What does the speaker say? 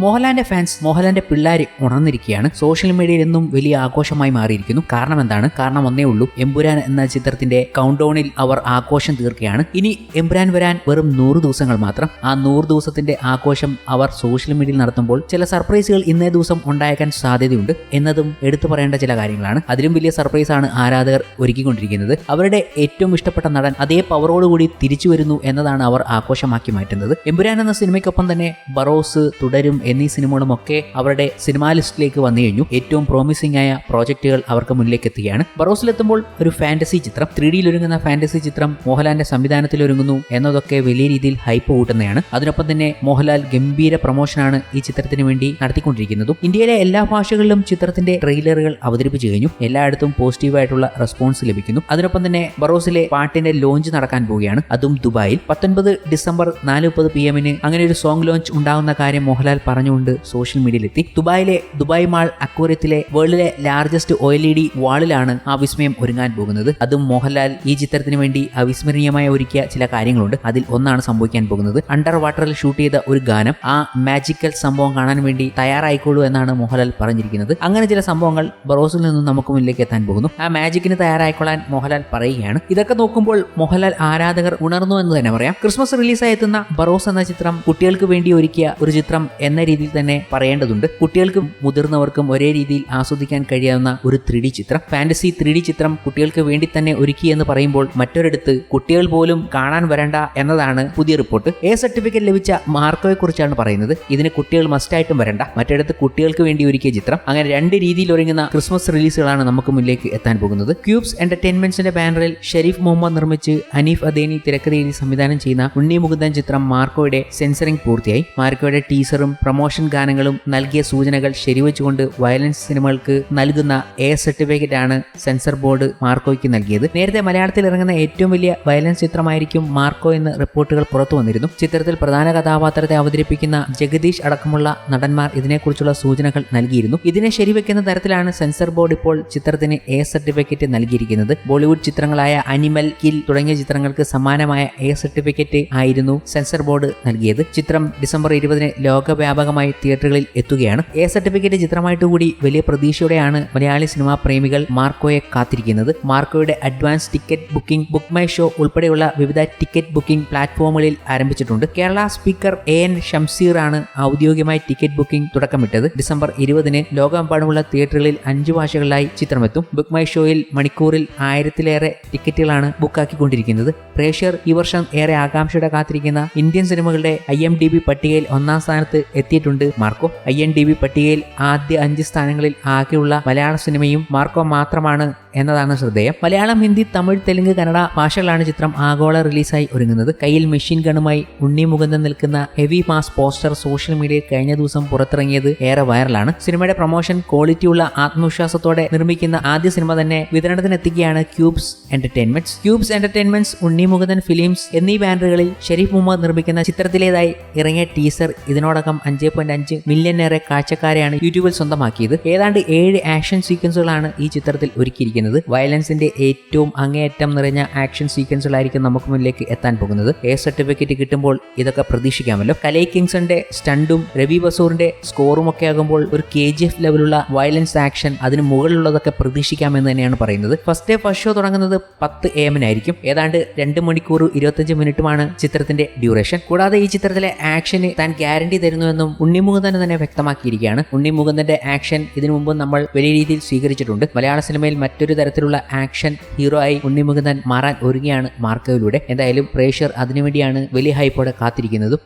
മോഹൻലാലിന്റെ ഫാൻസ് മോഹൻലാലിന്റെ പിള്ളേർ ഉണർന്നിരിക്കുകയാണ്. സോഷ്യൽ മീഡിയയിൽ നിന്നും വലിയ ആഘോഷമായി മാറിയിരിക്കുന്നു. കാരണം എന്താണ്? കാരണം ഒന്നേ ഉള്ളൂ എമ്പുരാൻ എന്ന ചിത്രത്തിന്റെ കൗണ്ട് ഡൗണിൽ അവർ ആഘോഷം തീർക്കുകയാണ്. ഇനി എമ്പുരാൻ വരാൻ വെറും നൂറ് ദിവസങ്ങൾ മാത്രം. ആ നൂറ് ദിവസത്തിന്റെ ആഘോഷം അവർ സോഷ്യൽ മീഡിയയിൽ നടത്തുമ്പോൾ ചില സർപ്രൈസുകൾ ഇന്നേ ദിവസം ഉണ്ടായേക്കാൻ സാധ്യതയുണ്ട്. എന്നതും എടുത്തു പറയേണ്ട ചില കാര്യങ്ങളാണ്. അതിലും വലിയ സർപ്രൈസ് ആണ് ആരാധകർ ഒരുക്കിക്കൊണ്ടിരിക്കുന്നത്. അവരുടെ ഏറ്റവും ഇഷ്ടപ്പെട്ട നടൻ അതേ പവറോടുകൂടി തിരിച്ചു വരുന്നു എന്നതാണ് അവർ ആഘോഷമാക്കി മാറ്റുന്നത്. എമ്പുരാൻ എന്ന സിനിമയ്ക്കൊപ്പം തന്നെ ബറോസ് തുടരും എന്നീ സിനിമകളും ഒക്കെ അവരുടെ സിനിമാ ലിസ്റ്റിലേക്ക് വന്നു കഴിഞ്ഞു. ഏറ്റവും പ്രോമിസിംഗ് ആയ പ്രോജക്റ്റുകൾ അവർക്ക് മുന്നിലേക്ക് എത്തുകയാണ്. ബറോസിലെത്തുമ്പോൾ ഒരു ഫാന്റസി ചിത്രം ത്രീ ഡിയിൽ ഒരുങ്ങുന്ന ഫാന്റസി ചിത്രം മോഹൻലാലിന്റെ സംവിധാനത്തിൽ ഒരുങ്ങുന്നു എന്നതൊക്കെ വലിയ രീതിയിൽ ഹൈപ്പ് കൂട്ടുന്നതാണ്. അതിനൊപ്പം തന്നെ മോഹൻലാൽ ഗംഭീര പ്രൊമോഷനാണ് ഈ ചിത്രത്തിന് വേണ്ടി നടത്തിക്കൊണ്ടിരിക്കുന്നതും. ഇന്ത്യയിലെ എല്ലാ ഭാഷകളിലും ചിത്രത്തിന്റെ ട്രെയിലറുകൾ അവതരിപ്പിച്ചു കഴിഞ്ഞു. എല്ലായിടത്തും പോസിറ്റീവായിട്ടുള്ള റെസ്പോൺസ് ലഭിക്കുന്നു. അതിനൊപ്പം തന്നെ ബറോസിലെ പാട്ടിന്റെ ലോഞ്ച് നടക്കാൻ പോവുകയാണ്. അതും ദുബായിൽ. പത്തൊൻപത് ഡിസംബർ നാല് മുപ്പത് പി എമ്മിന് അങ്ങനെ ഒരു സോങ് ലോഞ്ച് ഉണ്ടാകുന്ന കാര്യം മോഹൻലാൽ പറഞ്ഞുകൊണ്ട് സോഷ്യൽ മീഡിയയിലെത്തി. ദുബായിലെ ദുബായ് മാൾ അക്വോറിയത്തിലെ വേൾഡിലെ ലാർജസ്റ്റ് ഒ എൽ ഇ വാളിലാണ് ആ വിസ്മയം ഒരുങ്ങാൻ പോകുന്നത്. അതും മോഹൻലാൽ ഈ ചിത്രത്തിന് വേണ്ടി അവിസ്മരണീയമായ ഒരുക്കിയ ചില കാര്യങ്ങളുണ്ട്. അതിൽ ഒന്നാണ് സംഭവിക്കാൻ പോകുന്നത്. അണ്ടർ വാട്ടറിൽ ഷൂട്ട് ചെയ്ത ഒരു ഗാനം ആ മാജിക്കൽ സംഭവം കാണാൻ വേണ്ടി തയ്യാറായിക്കോളൂ എന്നാണ് മോഹൻലാൽ പറഞ്ഞിരിക്കുന്നത്. അങ്ങനെ ചില സംഭവങ്ങൾ ബറോസിൽ നിന്നും നമുക്ക് മുന്നിലേക്ക് എത്താൻ പോകുന്നു. ആ മാജിക്കിന് തയ്യാറായിക്കൊള്ളാൻ മോഹൻലാൽ പറയുകയാണ്. ഇതൊക്കെ നോക്കുമ്പോൾ മോഹൻലാൽ ആരാധകർ ഉണർന്നു എന്ന് തന്നെ പറയാം. ക്രിസ്മസ് റിലീസായി എത്തുന്ന ബറോസ് എന്ന ചിത്രം കുട്ടികൾക്ക് വേണ്ടി ഒരുക്കിയ ഒരു ചിത്രം എന്ന രീതിയിൽ തന്നെ പറയേണ്ടതുണ്ട്. കുട്ടികൾക്കും മുതിർന്നവർക്കും ഒരേ രീതിയിൽ ആസ്വദിക്കാൻ കഴിയാവുന്ന ഒരു ത്രിഡി ചിത്രം. ഫാന്റസി ത്രീ ചിത്രം കുട്ടികൾക്ക് വേണ്ടി തന്നെ ഒരുക്കി എന്ന് പറയുമ്പോൾ മറ്റൊരിടത്ത് കുട്ടികൾ പോലും കാണാൻ വരണ്ട എന്നതാണ് പുതിയ റിപ്പോർട്ട്. എ സർട്ടിഫിക്കറ്റ് ലഭിച്ച മാർക്കോയെ കുറിച്ചാണ് പറയുന്നത്. ഇതിന് കുട്ടികൾ മസ്റ്റായിട്ടും വരണ്ട. മറ്റിടത്ത് കുട്ടികൾക്ക് വേണ്ടി ഒരുക്കിയ ചിത്രം. അങ്ങനെ രണ്ട് രീതിയിൽ ഒരുങ്ങുന്ന ക്രിസ്മസ് റിലീസുകളാണ് നമുക്ക് മുന്നിലേക്ക് എത്താൻ പോകുന്നത്. ക്യൂബ്സ് എന്റർടൈൻമെന്റ്സിന്റെ ബാനറിൽ ഷെരീഫ് മുഹമ്മദ് നിർമ്മിച്ച് ഹനീഫ് അദേനി തിരക്കഥയിൽ സംവിധാനം ചെയ്യുന്ന ഉണ്ണി മുകുന്ദൻ ചിത്രം മാർക്കോയുടെ സെൻസറിംഗ് പൂർത്തിയായി. മാർക്കോയുടെ ടീസറും പ്രൊമോഷൻ ഗാനങ്ങളും നൽകിയ സൂചനകൾ ശരിവെച്ചുകൊണ്ട് വയലൻസ് സിനിമകൾക്ക് നൽകുന്ന എ സർട്ടിഫിക്കറ്റ് ആണ് സെൻസർ ബോർഡ് മാർക്കോയ്ക്ക് നൽകിയത്. നേരത്തെ മലയാളത്തിൽ ഇറങ്ങുന്ന ഏറ്റവും വലിയ വയലൻസ് ചിത്രമായിരിക്കും മാർക്കോ എന്ന് റിപ്പോർട്ടുകൾ പുറത്തു വന്നിരുന്നു. ചിത്രത്തിൽ പ്രധാന കഥാപാത്രത്തെ അവതരിപ്പിക്കുന്ന ജഗദീഷ് അടക്കമുള്ള നടന്മാർ ഇതിനെക്കുറിച്ചുള്ള സൂചനകൾ നൽകിയിരുന്നു. ഇതിനെ ശരിവെക്കുന്ന തരത്തിലാണ് സെൻസർ ബോർഡ് ഇപ്പോൾ ചിത്രത്തിന് എ സർട്ടിഫിക്കറ്റ് നൽകിയിരിക്കുന്നത്. ബോളിവുഡ് ചിത്രങ്ങളായ അനിമൽ കിൽ തുടങ്ങിയ ചിത്രങ്ങൾക്ക് സമാനമായ എ സർട്ടിഫിക്കറ്റ് ആയിരുന്നു സെൻസർ ബോർഡ് നൽകിയത്. ചിത്രം ഡിസംബർ ഇരുപതിന് ലോകവ്യാപകമായി തിയേറ്ററുകളിൽ എത്തുകയാണ്. എ സർട്ടിഫിക്കറ്റ് ചിത്രമായിട്ട് കൂടി വലിയ പ്രതീക്ഷയോടെയാണ് മലയാളി സിനിമാ പ്രേമികൾ മാർക്കോയെ കാത്തിരിക്കുന്നത്. മാർക്കോയുടെ advance ticket booking book my show ഉൾപ്പെടെയുള്ള വിവിധ ടിക്കറ്റ് ബുക്കിംഗ് പ്ലാറ്റ്ഫോമുകളിൽ ആരംഭിച്ചിട്ടുണ്ട്. Kerala speaker A N Shamseer ആണ് ഔദ്യോഗികമായി ടിക്കറ്റ് ബുക്കിംഗ് തുടക്കമിട്ടത്. ഡിസംബർ ഇരുപതിന് ലോകമെമ്പാടുമുള്ള തിയേറ്ററുകളിൽ അഞ്ച് ഭാഷകളിലായി ചിത്രമെത്തും. ബുക്ക് മൈ ഷോയിൽ മണിക്കൂറിൽ ആയിരത്തിലേറെ ടിക്കറ്റുകളാണ് ബുക്കാക്കിക്കൊണ്ടിരിക്കുന്നത്. പ്രേക്ഷകർ ഈ വർഷം ഏറെ ആകാംക്ഷയുടെ കാത്തിരിക്കുന്ന ഇന്ത്യൻ സിനിമകളുടെ ഐ എം ഡി ബി പട്ടികയിൽ ഒന്നാം സ്ഥാനത്ത് എത്തിയിട്ടുണ്ട്. Marco I N D B പട്ടികയിൽ ആദ്യ അഞ്ച് സ്ഥാനങ്ങളിൽ ആകെയുള്ള മലയാള സിനിമയും മാർക്കോ മാത്രമാണ് എന്നതാണ് ശ്രദ്ധേയം. മലയാളം ഹിന്ദി തമിഴ് തെലുങ്ക് കന്നഡ ഭാഷകളാണ് ചിത്രം ആഗോള റിലീസായി ഒരുങ്ങുന്നത്. കയ്യിൽ മെഷീൻ ഗണുമായി ഉണ്ണി മുകുന്ദൻ നിൽക്കുന്ന ഹെവി മാസ് പോസ്റ്റർ സോഷ്യൽ മീഡിയയിൽ കഴിഞ്ഞ ദിവസം പുറത്തിറങ്ങിയത് ഏറെ വൈറലാണ്. സിനിമയുടെ പ്രൊമോഷൻ ക്വാളിറ്റിയുള്ള ആത്മവിശ്വാസത്തോടെ നിർമ്മിക്കുന്ന ആദ്യ സിനിമ തന്നെ വിതരണത്തിനെത്തിക്കുകയാണ് Cubes Entertainments. Cubes Entertainments Unni Mukundan films എന്നീ ബാനറുകളിൽ ഷെരീഫ് മുഹമ്മദ് നിർമ്മിക്കുന്ന ചിത്രത്തിലേതായി ഇറങ്ങിയ ടീസർ ഇതിനോടകം അഞ്ച് പോയിന്റ് അഞ്ച് മില്യനേറെ കാഴ്ചക്കാരെയാണ് യൂട്യൂബിൽ സ്വന്തമാക്കിയത്. ഏതാണ്ട് ഏഴ് ആക്ഷൻ സീക്വൻസുകളാണ് ഈ ചിത്രത്തിൽ ഒരുക്കിയിരിക്കുന്നത്. വയലൻസിന്റെ ഏറ്റവും അങ്ങേയറ്റം നിറഞ്ഞ ആക്ഷൻ സീക്വൻസുകളായിരിക്കും നമുക്ക് മുന്നിലേക്ക് എത്താൻ പോകുന്നത്. എ സർട്ടിഫിക്കറ്റ് കിട്ടുമ്പോൾ ഇതൊക്കെ പ്രതീക്ഷിക്കാമല്ലോ. കലൈ കിങ്സന്റെ സ്റ്റണ്ടും രവി ബസൂറിന്റെ സ്കോറും ഒക്കെ ആകുമ്പോൾ ഒരു കെ ജി എഫ് ലെവലുള്ള വയലൻസ് ആക്ഷൻ അതിന് മുകളിലുള്ളതൊക്കെ പ്രതീക്ഷിക്കാമെന്ന് തന്നെയാണ് പറയുന്നത്. ഫസ്റ്റ് ഡേ ഫസ്റ്റ് ഷോ തുടങ്ങുന്നത് പത്ത് എ എമ്മിനായിരിക്കും ഏതാണ്ട് രണ്ട് മണിക്കൂർ ഇരുപത്തഞ്ച് മിനിറ്റുമാണ് ചിത്രത്തിന്റെ ഡ്യൂറേഷൻ കൂടാതെ ഈ ചിത്രത്തിലെ ആക്ഷന് താൻ ഗ്യാരണ്ടി തരുന്നുവെന്നും ഉണ്ണിമുകുന്ദൻ തന്നെ വ്യക്തമാക്കിയിരിക്കുകയാണ്. ഉണ്ണിമുകുന്ദന്റെ ആക്ഷൻ ഇതിനു മുമ്പ് നമ്മൾ വലിയ രീതിയിൽ സ്വീകരിച്ചിട്ടുണ്ട്. മലയാള സിനിമയിൽ മറ്റൊരു തരത്തിലുള്ള ആക്ഷൻ ഹീറോ ആയി ഉണ്ണിമുകുന്ദൻ മാറാൻ ഒരുങ്ങിയാണ് മാർക്കോയിലൂടെ. എന്തായാലും പ്രേക്ഷർ അതിനുവേണ്ടിയാണ് വലിയ ഹൈപ്പോടെ കാത്തിരിക്കുന്നതും.